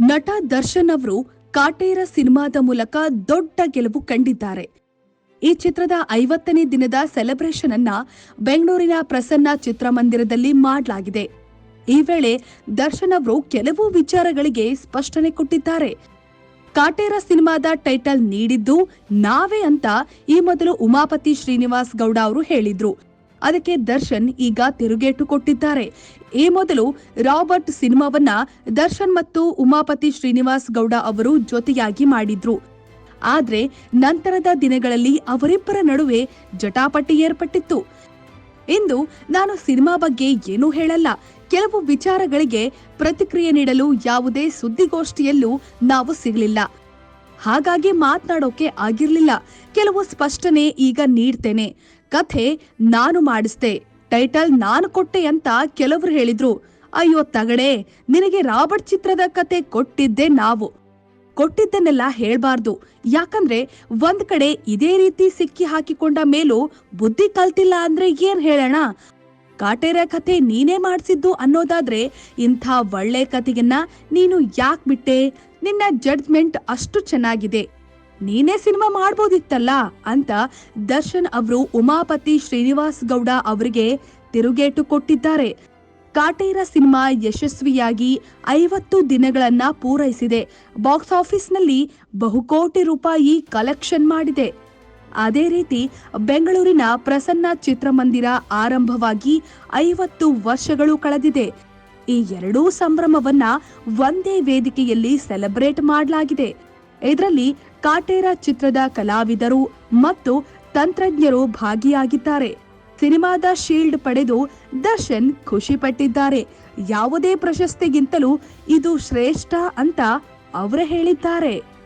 ನಟ ದರ್ಶನ್ ಅವರು ಕಾಟೇರ ಸಿನಿಮಾದ ಮೂಲಕ ದೊಡ್ಡ ಗೆಲುವು ಕಂಡಿದ್ದಾರೆ. ಈ ಚಿತ್ರದ ಐವತ್ತನೇ ದಿನದ ಸೆಲೆಬ್ರೇಷನ್ ಅನ್ನ ಬೆಂಗಳೂರಿನ ಪ್ರಸನ್ನ ಚಿತ್ರಮಂದಿರದಲ್ಲಿ ಮಾಡಲಾಗಿದೆ. ಈ ವೇಳೆ ದರ್ಶನ್ ಅವರು ಕೆಲವು ವಿಚಾರಗಳಿಗೆ ಸ್ಪಷ್ಟನೆ ಕೊಟ್ಟಿದ್ದಾರೆ. ಕಾಟೇರ ಸಿನಿಮಾದ ಟೈಟಲ್ ನೀಡಿದ್ದು ನಾವೇ ಅಂತ ಈ ಮೊದಲು ಉಮಾಪತಿ ಶ್ರೀನಿವಾಸ್ ಗೌಡ ಅವರು ಹೇಳಿದ್ರು. ಅದಕ್ಕೆ ದರ್ಶನ್ ಈಗ ತಿರುಗೇಟು ಕೊಟ್ಟಿದ್ದಾರೆ. ಈ ಮೊದಲು ರಾಬರ್ಟ್ ಸಿನಿಮಾವನ್ನ ದರ್ಶನ್ ಮತ್ತು ಉಮಾಪತಿ ಶ್ರೀನಿವಾಸ್ ಗೌಡ ಅವರು ಜೊತೆಯಾಗಿ ಮಾಡಿದ್ರು. ಆದ್ರೆ ನಂತರದ ದಿನಗಳಲ್ಲಿ ಅವರಿಬ್ಬರ ನಡುವೆ ಜಟಾಪಟಿ ಏರ್ಪಟ್ಟಿತ್ತು. ಇಂದು ನಾನು ಸಿನಿಮಾ ಬಗ್ಗೆ ಏನೂ ಹೇಳಲ್ಲ. ಕೆಲವು ವಿಚಾರಗಳಿಗೆ ಪ್ರತಿಕ್ರಿಯೆ ನೀಡಲು ಯಾವುದೇ ಸುದ್ದಿಗೋಷ್ಠಿಯಲ್ಲೂ ನಾವು ಸಿಗಲಿಲ್ಲ. ಹಾಗಾಗಿ ಮಾತನಾಡೋಕೆ ಆಗಿರ್ಲಿಲ್ಲ. ಕೆಲವು ಸ್ಪಷ್ಟನೆ ಈಗ ನೀಡ್ತೇನೆ. ಕಥೆ ನಾನು ಮಾಡಿಸ್ದೆ. ಟೈಟಲ್ ನಾನು ಕೊಟ್ಟೆ ಅಂತ ಕೆಲವರು ಹೇಳಿದ್ರು. ಅಯ್ಯೋ ತಗಡೆ ನಿನಗೆ ರಾಬರ್ಟ್ ಚಿತ್ರದ ಕತೆ ಕೊಟ್ಟಿದ್ದೆ ನಾವು. ಕೊಟ್ಟಿದ್ದನ್ನೆಲ್ಲ ಹೇಳ್ಬಾರ್ದು. ಯಾಕಂದ್ರೆ ಒಂದ್ ಕಡೆ ಇದೇ ರೀತಿ ಸಿಕ್ಕಿ ಹಾಕಿಕೊಂಡ ಮೇಲೂ ಬುದ್ಧಿ ಕಲ್ತಿಲ್ಲ ಅಂದ್ರೆ ಏನ್ ಹೇಳೋಣ? ಕಾಟೇರ ಕಥೆ ನೀನೇ ಮಾಡಿಸಿದ್ದು ಅನ್ನೋದಾದ್ರೆ ಇಂಥ ಒಳ್ಳೆ ಕಥೆಯನ್ನ ನೀನು ಯಾಕೆ ಬಿಟ್ಟೆ? ನಿನ್ನ ಜಡ್ಜ್ಮೆಂಟ್ ಅಷ್ಟು ಚೆನ್ನಾಗಿದೆ. ನೀನೇ ಸಿನಿಮಾ ಮಾಡ್ಬೋದಿತ್ತಲ್ಲ ಅಂತ ದರ್ಶನ್ ಅವರು ಉಮಾಪತಿ ಶ್ರೀನಿವಾಸ್ ಗೌಡ ಅವರಿಗೆ ತಿರುಗೇಟು ಕೊಟ್ಟಿದ್ದಾರೆ. ಕಾಟೇರ ಸಿನಿಮಾ ಯಶಸ್ವಿಯಾಗಿ ಐವತ್ತು ದಿನಗಳನ್ನ ಪೂರೈಸಿದೆ. ಬಾಕ್ಸ್ ಆಫೀಸ್ನಲ್ಲಿ ಬಹುಕೋಟಿ ರೂಪಾಯಿ ಕಲೆಕ್ಷನ್ ಮಾಡಿದೆ. ಅದೇ ರೀತಿ ಬೆಂಗಳೂರಿನ ಪ್ರಸನ್ನ ಚಿತ್ರಮಂದಿರ ಆರಂಭವಾಗಿ ಐವತ್ತು ವರ್ಷಗಳು ಕಳೆದಿದೆ. ಈ ಎರಡೂ ಸಂಭ್ರಮವನ್ನ ಒಂದೇ ವೇದಿಕೆಯಲ್ಲಿ ಸೆಲೆಬ್ರೇಟ್ ಮಾಡಲಾಗಿದೆ. ಇದರಲ್ಲಿ ಕಾಟೇರ ಚಿತ್ರದ ಕಲಾವಿದರು ಮತ್ತು ತಂತ್ರಜ್ಞರು ಭಾಗಿಯಾಗಿದ್ದಾರೆ. ಸಿನಿಮಾದ ಶೀಲ್ಡ್ ಪಡೆದು ದರ್ಶನ್ ಖುಷಿ ಪಟ್ಟಿದ್ದಾರೆ. ಯಾವುದೇ ಪ್ರಶಸ್ತಿಗಿಂತಲೂ ಇದು ಶ್ರೇಷ್ಠ ಅಂತ ಅವರೇ ಹೇಳಿದ್ದಾರೆ.